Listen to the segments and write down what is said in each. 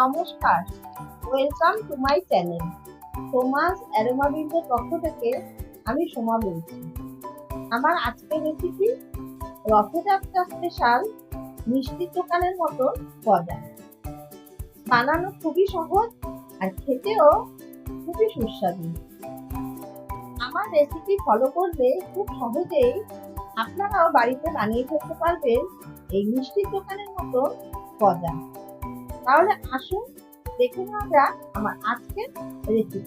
নমস্কার। Welcome to my channel সোমাস অ্যারোমাবিন্দের পক্ষ থেকে আমি সোমা বলছি। আমার আজকের রেসিপি রথযাত্রা স্পেশাল মিষ্টির দোকানের মতো গজা বানানো খুবই সহজ আর খেতেও খুবই সুস্বাদু। আমার রেসিপি ফলো করলে খুব সহজেই আপনারাও বাড়িতে বানিয়ে ফেলতে পারবেন এই মিষ্টির দোকানের মতো গজা তাহলে আসুন, দেখে নেওয়া যাক আমার আজকের রেসিপি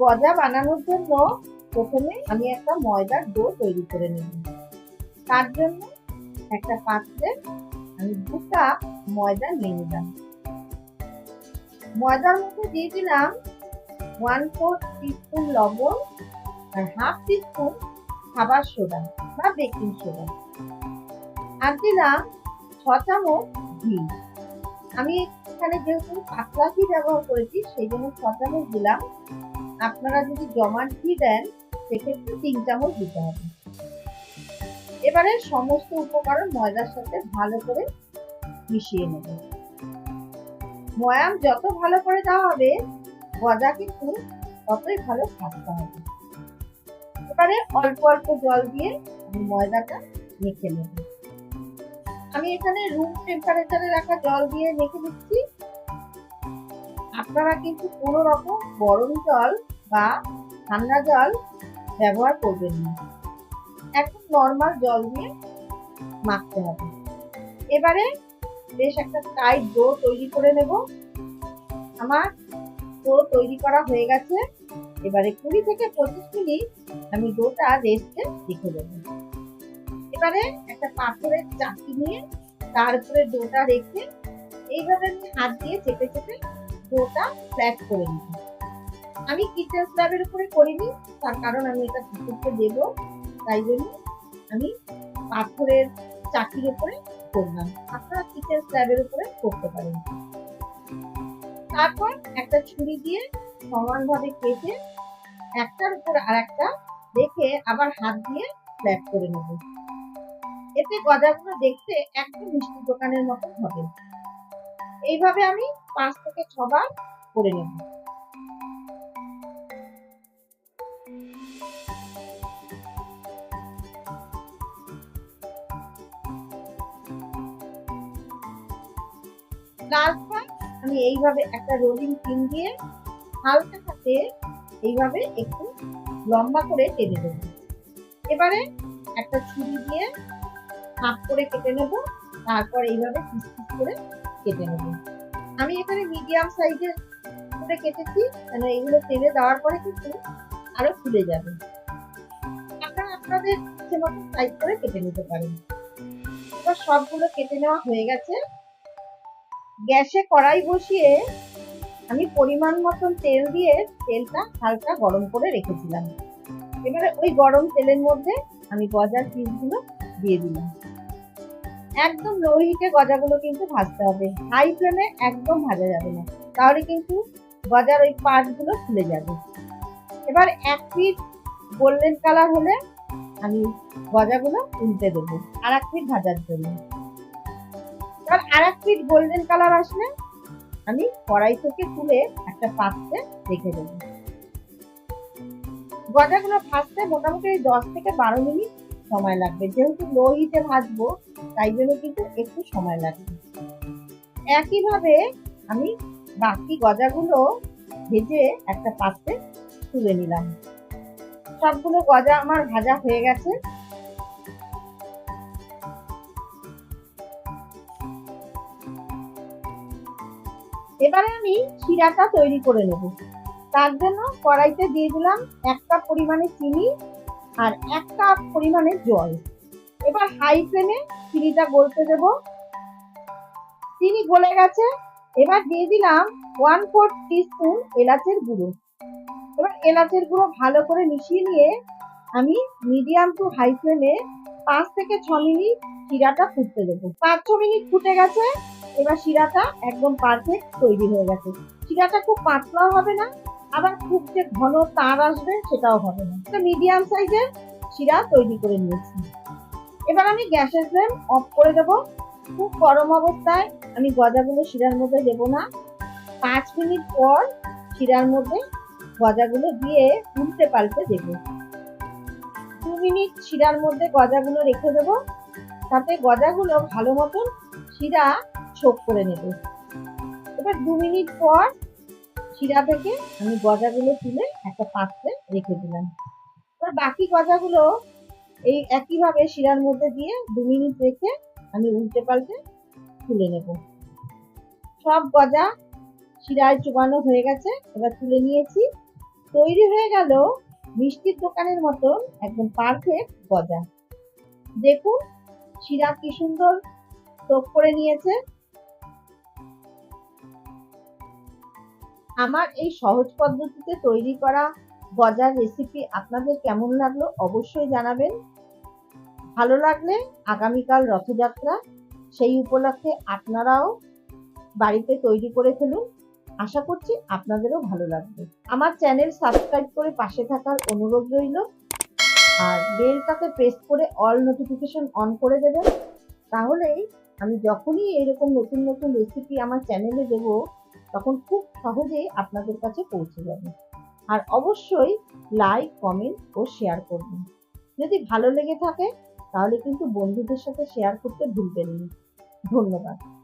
গজা বানানোর জন্য প্রথমে আমি একটা ময়দার ডো তৈরি করে নেব। তার জন্য একটা পাত্রে আমি দু কাপ ময়দা নিয়ে নিলাম। ময়দার মধ্যে দিয়ে দিলাম ওয়ান ফোর টিস্পুন লবণ আর হাফ টিস্পুন খাবার সোডা বা বেকিং সোডা। আর দিলাম ছ চামচ ঘি। আমি এখানে যেহেতু পাতলা ঘি ব্যবহার করেছি, সেই জন্য ছ চামচ দিলাম আপনারা যদি জমাট ঘি দেন, সেক্ষেত্রে তিন চামচ দিতে হবে। এবারে সমস্ত উপকরণ ময়দার সাথে ভালো করে মিশিয়ে নেব। ময়াম যত ভালো করে দেওয়া হবে, গজা কিন্তু ততই ভালো থাকতে হবে। এবারে অল্প অল্প জল দিয়ে আমি ময়দাটা মেখে নেব। আমি এখানে রুম টেম্পারেচারে রাখা জল দিয়ে মেখে দিচ্ছি আপনারা কিন্তু কোনো রকম গরম জল বা ঠান্ডা জল ব্যবহার করবেন না। এখন নর্মাল জল দিয়ে মাখতে হবে। এবারে বেশ একটা টাইট ডো তৈরি করে নেব। আমার ডো তৈরি করা হয়ে গেছে। এবারে কুড়ি থেকে পঁচিশ মিনিট আমি ডোটা রেস্টে রেখে দেবো। এবারে একটা পাথরের চাকি নিয়ে তার উপরে ডোটা রেখে এইভাবে হাত দিয়ে চেপে চেপে ডোটা ফ্ল্যাট করে নিব। আমি কিচেন স্ল্যাবের উপরে করিনি, তার কারণ আমি এটা ঠাকুরকে দেব, তাই জন্য আমি পাথরের চাকির উপরে করলাম। আপনারা কিচেন স্ল্যাবের উপরে করতে পারেন। তারপর একটা ছুরি দিয়ে সমানভাবে কেটে একটার উপর আর একটা রেখে আবার হাত দিয়ে ফ্ল্যাট করে নেব। এতে গজাগুলো দেখতে একদম মিষ্টি দোকানের মতো হবে। এইভাবে আমি পাঁচ থেকে ছবার করে নেব। আমি এইভাবে একটা রোলিং পিন দিয়ে হালকা হাতে এইভাবে একটু লম্বা করে টেনে দেব এবারে একটা ছুরি দিয়ে হাফ করে কেটে নেব, তারপর এইভাবে পিস পিস করে কেটে নেব। আমি এখানে মিডিয়াম সাইজের করে কেটেছি মানে এগুলো তেলে দেওয়ার পরে কিন্তু আরও ফুলে যাবে। আপনারা আপনাদের ইচ্ছে সাইজ করে কেটে নিতে পারেন। এবার সবগুলো কেটে নেওয়া হয়ে গেছে। গ্যাসে কড়াই বসিয়ে আমি পরিমাণ মতন তেল দিয়ে তেলটা হালকা গরম করে রেখেছিলাম। এবারে ওই গরম তেলের মধ্যে আমি গজার পিসগুলো দিয়ে দিলাম। একদম লো হিটে গজাগুলো কিন্তু ভাজতে হবে। হাই ফ্লেমে একদম ভাজা যাবে না। তাহলে কিন্তু গজার ওই পার্টগুলো ফুলে যাবে। এবার এক পিট গোল্ডেন কালার হলে আমি গজাগুলো উল্টে দেবো আর এক পিট ভাজার জন্য। এবার আর এক পিট গোল্ডেন কালার আসলে আমি কড়াই থেকে তুলে একটা পাত্রে রেখে দেবো। গজাগুলো ভাজতে মোটামুটি দশ থেকে বারো মিনিট সময় লাগবে। যেহেতু লো হিটে ভাজবো তাই জন্য কিন্তু একটু সময় লাগবে একইভাবে আমি বাকি গজাগুলো ভেজে একটা পাত্রে তুলে নিলাম। সবগুলো গজা আমার ভাজা হয়ে গেছে। এবারে আমি শিরাটা তৈরি করে নেব। তার জন্য কড়াইতে দিয়ে দিলাম এক কাপ পরিমাণে চিনি আর এক কাপ পরিমাণে জল। এবার হাই ফ্লেমে চিনিটা গলতে দেব। চিনি গলে গেছে। এবার দিয়ে দিলাম ওয়ান ফোর টিস্পুন এলাচের গুঁড়ো। এবার এলাচের গুঁড়ো ভালো করে মিশিয়ে নিয়ে আমি মিডিয়াম টু হাই ফ্লেমে পাঁচ থেকে ছ মিনিট শিরাটা ফুটতে দেবো। পাঁচ ছ মিনিট ফুটে গেছে। এবার শিরাটা একদম পারফেক্ট তৈরি হয়ে গেছে। শিরাটা খুব পাতলাও হবে না, আবার খুব যে ঘন তার আসবে সেটাও হবে না। মিডিয়াম সাইজের শিরা তৈরি করে নিয়েছি। এবার আমি গ্যাসের ফ্লেম অফ করে দেবো। খুব গরম অবস্থায় আমি গজাগুলো শিরার মধ্যে দেবো না। পাঁচ মিনিট পর শিরার মধ্যে গজাগুলো দিয়ে উল্টে পাল্টে দেব। দু মিনিট শিরার মধ্যে গজাগুলো রেখে দেব। তাতে গজাগুলো ভালো মতন শিরা ছোক করে নেব। এবার দু মিনিট পর শিরা থেকে আমি গজাগুলো তুলে একটা পাত্রে রেখে দিলাম। এবার বাকি গজাগুলো এই একইভাবে শিরার মধ্যে দিয়ে দু মিনিট রেখে আমি উল্টে পাল্টে তুলে নেব। সব গজা শিরায় চুবানো হয়ে গেছে, এবার তুলে নিয়েছি। তৈরি হয়ে গেল মিষ্টির দোকানের মতন একদম পারফেক্ট গজা। দেখুন শিরা কি সুন্দর টোপ করে নিয়েছে। আমার এই সহজ পদ্ধতিতে তৈরি করা গজার রেসিপি আপনাদের কেমন লাগল অবশ্যই জানাবেন। ভালো লাগলে আগামীকাল রথযাত্রা সেই উপলক্ষে আপনারাও বাড়িতে তৈরি করে ফেলুন। আশা করছি আপনাদেরও ভালো লাগবে। আমার চ্যানেল সাবস্ক্রাইব করে পাশে থাকার অনুরোধ রইল। আর বেলটাতে প্রেস করে অল নোটিফিকেশন অন করে দেবেন। তাহলেই আমি যখনই এরকম নতুন নতুন রেসিপি আমার চ্যানেলে দেব, তখন খুব সহজেই আপনাদের কাছে পৌঁছে যাবে। আর অবশ্যই লাইক কমেন্ট ও শেয়ার করবেন। যদি ভালো লেগে থাকে, তাহলে কিন্তু বন্ধুদের সাথে শেয়ার করতে ভুলবেন না। ধন্যবাদ।